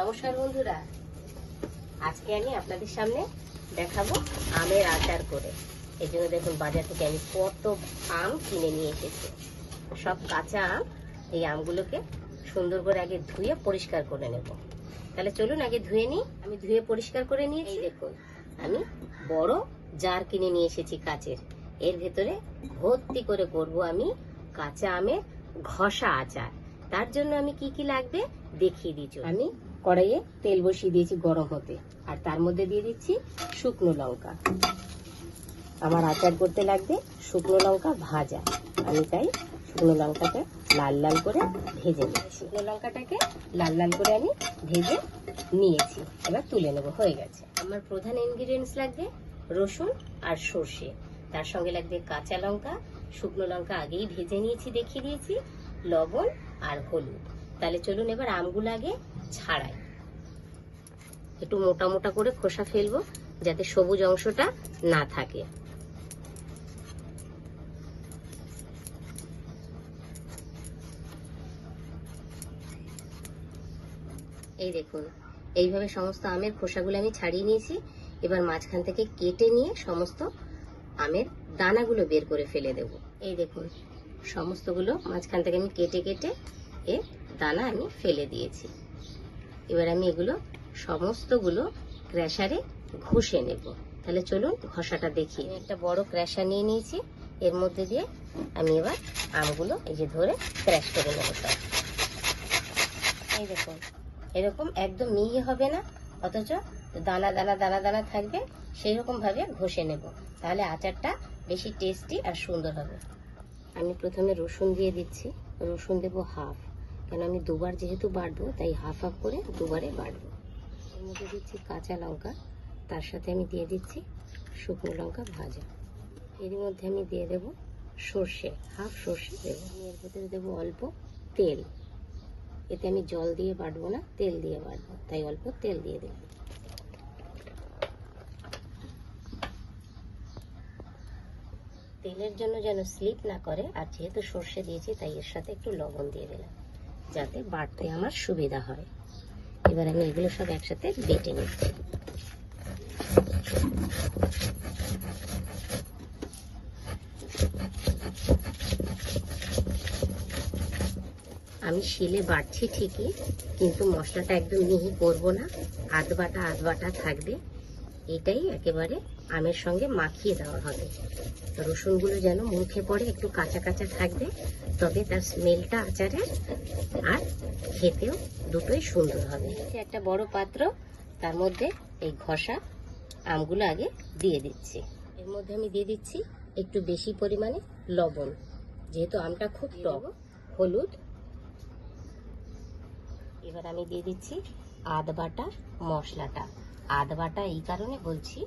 নমস্কার বন্ধুরা। আজকে আমি আপনাদের সামনে দেখাবো আমের আচার করে। এই জন্য দেখুন বাজার থেকে আমি কত আম কিনে নিয়ে এসেছি। সব কাঁচা আম এই আমগুলোকে সুন্দর করে আগে ধুয়ে পরিষ্কার করে নেব। তাহলে চলুন আগে ধুয়ে নিই। আমি ধুয়ে পরিষ্কার করে নিয়েছি। দেখুন। আমি বড় জার কিনে নিয়ে এসেছি কাচের। এর ভেতরে ভর্তি করে করব আমি কাঁচা আমের ঘষা আচার। তার জন্য আমি কি কি লাগবে দেখিয়ে দিচ্ছি আমি কড়াইয়ে তেল বসিয়ে দিয়েছি গরম হতে। আর তার মধ্যে দিয়ে দিচ্ছি শুকনো লঙ্কা। আমার আচার করতে লাগবে শুকনো লঙ্কা ভাজা। আমি তাই শুকনো লঙ্কাটা লাল লাল করে ভেজে নিয়েছি শুকনো লঙ্কাটাকে লাল লাল করে আমি ভেজে নিয়েছি। এবার তুলে নেব, হয়ে গেছে। আমার প্রধান ইনগ্রিডিয়েন্টস লাগবে রসুন আর সর্ষে। তার সঙ্গে লাগবে কাঁচা লঙ্কা। শুকনো লঙ্কা আগেই ভেজে নিয়েছি, দেখিয়ে দিয়েছি। লবণ আর হলুদ। তাহলে চলুন এবার আমগুলো আগে ছাড়াই। একটু মোটা মোটা করে খোসা ফেলব যাতে সবুজ অংশটা না থাকে। এই দেখুন, এইভাবে সমস্ত আমের খোসাগুলো আমি ছাড়িয়ে নিয়েছি। এবার মাঝখান থেকে কেটে নিয়ে সমস্ত আমের দানাগুলো বের করে ফেলে দেব। এই দেখুন, সমস্তগুলো মাঝখান থেকে আমি কেটে কেটে এর দানা আমি ফেলে দিয়েছি। এবার আমি এগুলো সমস্তগুলো ক্র্যাশারে ঘষে নেব। তাহলে চলুন ঘষাটা দেখি। একটা বড় ক্র্যাশার নিয়ে নিয়েছি। এর মধ্যে দিয়ে আমি এবার আমগুলো এই যে ধরে ক্র্যাশ করে নেব সব। এই দেখুন, এরকম একদম মিহি হবে না, অথচ দানা দানা দানা দানা থাকবে সেই রকম ভাবে ঘষে নেব। তাহলে আচারটা বেশি টেস্টি আর সুন্দর হবে। আমি প্রথমে রসুন দিয়ে দিচ্ছি। রসুন দেবো হাফ কেন আমি দুবার যেহেতু বাটবো তাই হাফ হাফ করে দুবারে বাটবো এর মধ্যে দিচ্ছি কাঁচা লঙ্কা, তার সাথে আমি দিয়ে দিচ্ছি শুকনো লঙ্কা ভাজা। এর মধ্যে আমি দিয়ে দেবো সর্ষে হাফ সর্ষে দেবো। আমি এর ভেতরে দেবো অল্প তেল। এতে আমি জল দিয়ে বাটবো না, তেল দিয়ে বাটবো তাই অল্প তেল দিয়ে দিলাম। তেলের জন্য যেন স্লিপ না করে, আর যেহেতু সর্ষে দিয়েছি, তাই এর সাথে একটু লবণ দিয়ে দিলাম। যাতে বাড়তে আমার সুবিধা হয়। এবার আমি এগুলো সব একসাথে বেটে নিচ্ছি আমি শিলে বাড়ছি ঠিকই, কিন্তু মশলাটা একদম মিহি করব না। আধ বাটা আধ বাটা থাকবে। এটাই একেবারে আমের সঙ্গে মাখিয়ে দেওয়া হবে। রসুনগুলো যেন মুখে পড়ে একটু কাঁচা কাঁচা থাকবে তবে তার স্মেলটা আচারের আর খেতেও দুটোই সুন্দর হবে। একটা বড় পাত্র তার মধ্যে এই ঘষা আমগুলো আগে দিয়ে দিচ্ছি। এর মধ্যে আমি দিয়ে দিচ্ছি একটু বেশি পরিমাণে লবণ যেহেতু আমটা খুব টক। হলুদ। এবার আমি দিয়ে দিচ্ছি আদ বাটা মশলাটা। আদ বাটা এই কারণে বলছি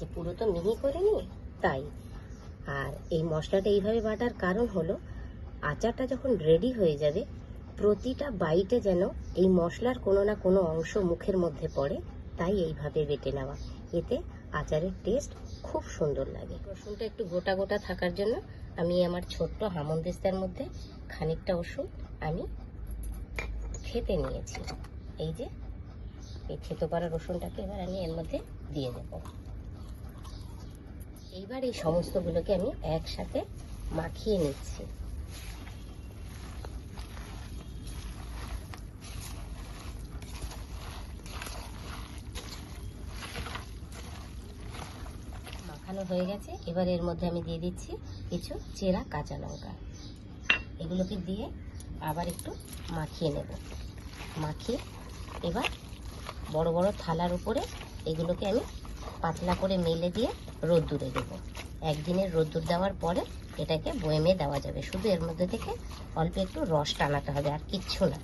যে পুরো তো মিহি নিয়ে, তাই। আর এই মশলাটা এইভাবে বাটার কারণ হলো, আচারটা যখন রেডি হয়ে যাবে, প্রতিটা বাইটে যেন এই মশলার কোনো না কোনো অংশ মুখের মধ্যে পড়ে, তাই এইভাবে বেটে নেওয়া। এতে আচারের টেস্ট খুব সুন্দর লাগে। রসুনটা একটু গোটা গোটা থাকার জন্য আমি আমার ছোট্ট হামন্দিস্তার মধ্যে খানিকটা ওষুধ আমি খেতে নিয়েছি। এই যে, এই থেতো করা রসুনটাকে এবার আমি এর মধ্যে দিয়ে দেব। এইবার এই সমস্তগুলোকে আমি একসাথে মাখিয়ে নিচ্ছি। মাখানো হয়ে গেছে। এবার এর মধ্যে আমি দিয়ে দিচ্ছি কিছু চেরা কাঁচা লঙ্কা। এগুলোকে দিয়ে আবার একটু মাখিয়ে নেব। মাখিয়ে এবার বড় বড় থালার উপরে এগুলোকে আমি পাতলা করে মেলে দিয়ে রোদ্দুরে দেবো। একদিনের রোদ্দুর দেওয়ার পরে এটাকে বয়েমে দেওয়া যাবে। শুধু এর মধ্যে থেকে অল্প একটু রস টানাতে হবে আর কিচ্ছু না।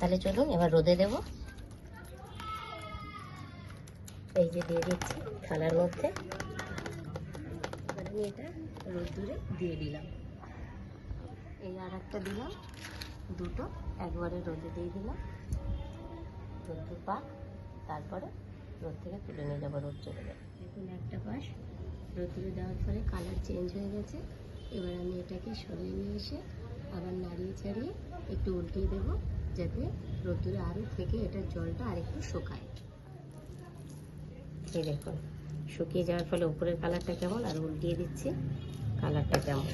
তাহলে চলুন, এবার রোদে দেব। এই যে দিয়ে দিচ্ছি থালার মধ্যে। আমি এটা রোদ্দুরে দিয়ে দিলাম। এই আর একটা দিলাম। দুটো, একবারে রোদে দিয়ে দিলাম। রোদ্দুর পাক, তারপরে রোদ থেকে তুলে নিয়ে যাব, রোদ চলে যাবে। দেখুন একটা পাশ রোদ্দুরে দেওয়ার পরে কালার চেঞ্জ হয়ে গেছে। এবার আমি এটাকে সরিয়ে নিয়ে এসে আবার নাড়িয়ে ছাড়িয়ে একটু উল্টিয়ে দেবো, যাতে রোদ্দুরে আরও থেকে এটার জলটা আরেকটু শুকায়। এই দেখুন, শুকিয়ে যাওয়ার ফলে উপরের কালারটা কেমন? আর উল্টিয়ে দিচ্ছি কালারটা কেমন?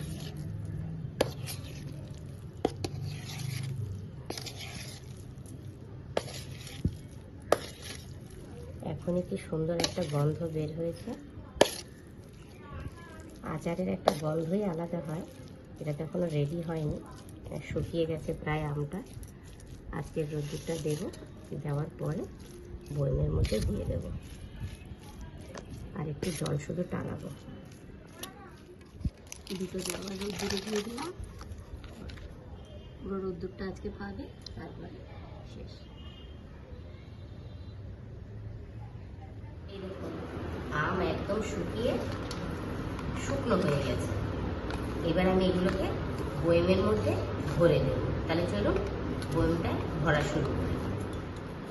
এখনই কি সুন্দর একটা গন্ধ বের হয়েছে। আচারের একটা গন্ধই আলাদা হয়। এটা তো এখনও রেডি হয়নি। শুকিয়ে গেছে প্রায় আমটা। আজকের রোদ্দুরটা দেবো। দেওয়ার পরে বয়মের মধ্যে দিয়ে দেব। আর একটু জল শুধু টানাবো। দুটো জামা রোদ্দুরে দিয়ে দিলাম। পুরো রোদ্দুরটা আজকে পাবে। তারপরে শেষ এই দেখুন আম একদম শুকিয়ে শুকনো হয়ে গেছে। এবার আমি এগুলোকে বয়েমের মধ্যে ভরে দেব তাহলে চলুন বয়েমটা ভরা শুরু করি।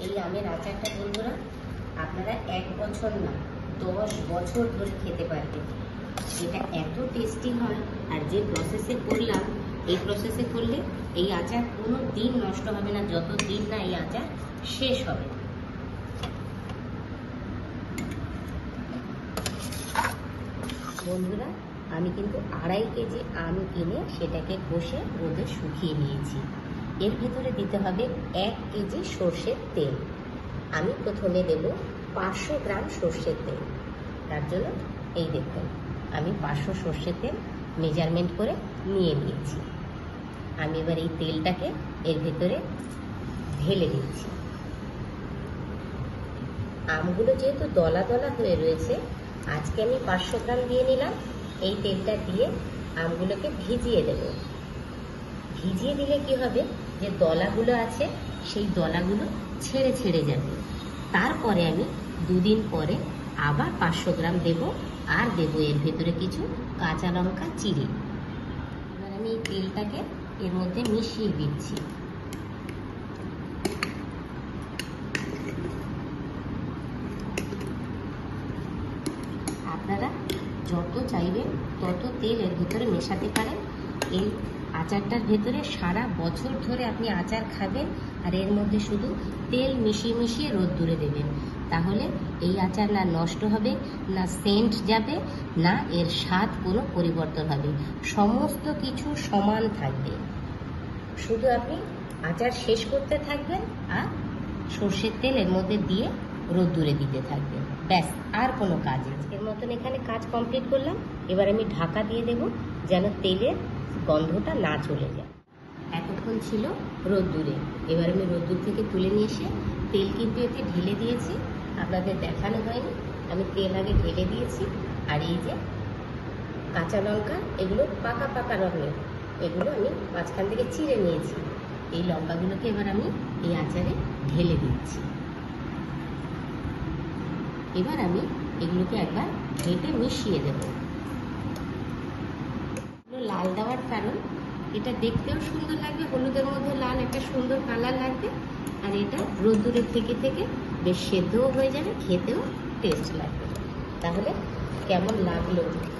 এই আমের আচারটা বন্ধুরা, আপনারা এক বছর না, দশ বছর ধরে খেতে পারবেন। এটা এত টেস্টি হয়, আর যে প্রসেসে করলাম, এই প্রসেসে করলে এই আচার কোনো দিন নষ্ট হবে না যত দিন না এই আচার শেষ হবে। বন্ধুরা, আমি কিন্তু আড়াই কেজি আম কিনে সেটাকে ঘষে রোদে শুকিয়ে নিয়েছি। এর ভেতরে দিতে হবে এক কেজি সর্ষের তেল। আমি প্রথমে দেব পাঁচশো গ্রাম সর্ষের তেল। তার জন্য এই দেখুন, আমি পাঁচশো সর্ষের তেল মেজারমেন্ট করে নিয়ে নিয়েছি। আমি এবার এই তেলটাকে এর ভেতরে ঢেলে দিচ্ছি। আমগুলো যেহেতু দলা দলা হয়ে রয়েছে আজকে আমি পাঁচশো গ্রাম দিয়ে নিলাম। এই তেলটা দিয়ে আমগুলোকে ভিজিয়ে দেব। ভিজিয়ে দিলে কি হবে? যে দলাগুলো আছে, সেই দলাগুলো ছেড়ে ছেড়ে যাবে। তারপরে আমি দুদিন পরে আবার পাঁচশো গ্রাম দেব আর দেব এর ভেতরে কিছু কাঁচা লঙ্কা, চিড়ে। এবার আমি এই তেলটাকে এর মধ্যে মিশিয়ে দিচ্ছি আপনারা যত চাইবেন তত তেল এর ভিতরে মেশাতে পারেন এই আচারটার ভেতরে সারা বছর ধরে আপনি আচার খাবেন আর এর মধ্যে শুধু তেল মিশিয়ে মিশিয়ে রোদ্দুরে দেবেন। তাহলে এই আচার না নষ্ট হবে, না সেন্ট যাবে, না এর স্বাদ কোনো পরিবর্তন হবে। সমস্ত কিছু সমান থাকবে। শুধু আপনি আচার শেষ করতে থাকবেন আর সর্ষের তেল এর মধ্যে দিয়ে রোদ্দুরে দিতে থাকবেন। ব্যাস, আর কোনো কাজ নেই। এর মতন এখানে কাজ কমপ্লিট করলাম। এবার আমি ঢাকা দিয়ে দেব যেন তেলের গন্ধটা না চলে যায়। এতক্ষণ ছিল রোদ্দুরে। এবার আমি রোদ্দুর থেকে তুলে নিয়ে এসে তেল কিন্তু এতে ঢেলে দিয়েছি। আপনাদের দেখানো হয়নি। আমি তেল আগে ঢেলে দিয়েছি। আর এই যে কাঁচা লঙ্কা, এগুলো পাকা পাকা রঙের। এগুলো আমি মাঝখান থেকে চিড়ে নিয়েছি। এই লঙ্কাগুলোকে এবার আমি এই আচারে ঢেলে দিচ্ছি। এবার আমি এগুলোকে একবার ঘেটে মিশিয়ে দেব। লাল দেওয়ার কারণ, এটা দেখতেও সুন্দর লাগবে, হলুদের মধ্যে লাল একটা সুন্দর কালার লাগবে, আর এটা রোদ্দুরের থেকে থেকে বেশ সেদ্ধও হয়ে যাবে, খেতেও টেস্ট লাগবে। তাহলে কেমন লাগল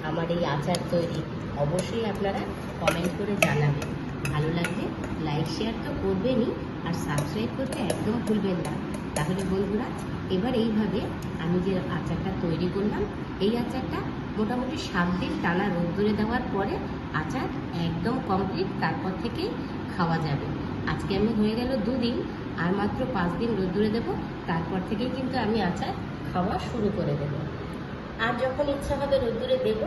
আমার এই আচার তৈরি? অবশ্যই আপনারা কমেন্ট করে জানাবেন। ভালো লাগলে লাইক শেয়ার তো করবেনই, আর সাবস্ক্রাইব করতে একদম ভুলবেন না। তাহলে বন্ধুরা এবার এইভাবে আমি যে আচারটা তৈরি করলাম, এই আচারটা মোটামুটি সাত দিন টানা রোদ্দুরে দেওয়ার পরে আচার একদম কমপ্লিট তারপর থেকেই খাওয়া যাবে। আজকে আমি হয়ে গেল দুদিন, আর মাত্র পাঁচ দিন রোদ্দুরে দেবো, তারপর থেকেই কিন্তু আমি আচার খাওয়া শুরু করে দেবো। আর যখন ইচ্ছা হবে রোদ্দুরে দেব,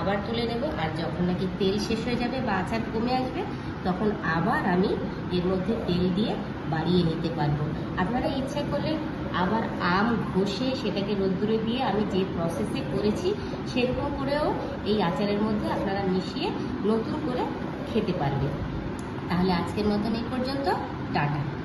আবার তুলে নেব, আর যখন নাকি তেল শেষ হয়ে যাবে বা আচার কমে আসবে তখন আবার আমি এর মধ্যে তেল দিয়ে বাড়িয়ে নিতে পারব। আপনারা ইচ্ছা করলে আবার আম ঘষে সেটাকে রোদ্দুরে দিয়ে আমি যে প্রসেসে করেছি, সেরকম করেও এই আচারের মধ্যে আপনারা মিশিয়ে নতুন করে খেতে পারবেন। তাহলে আজকের মতন এই পর্যন্ত। টাটা।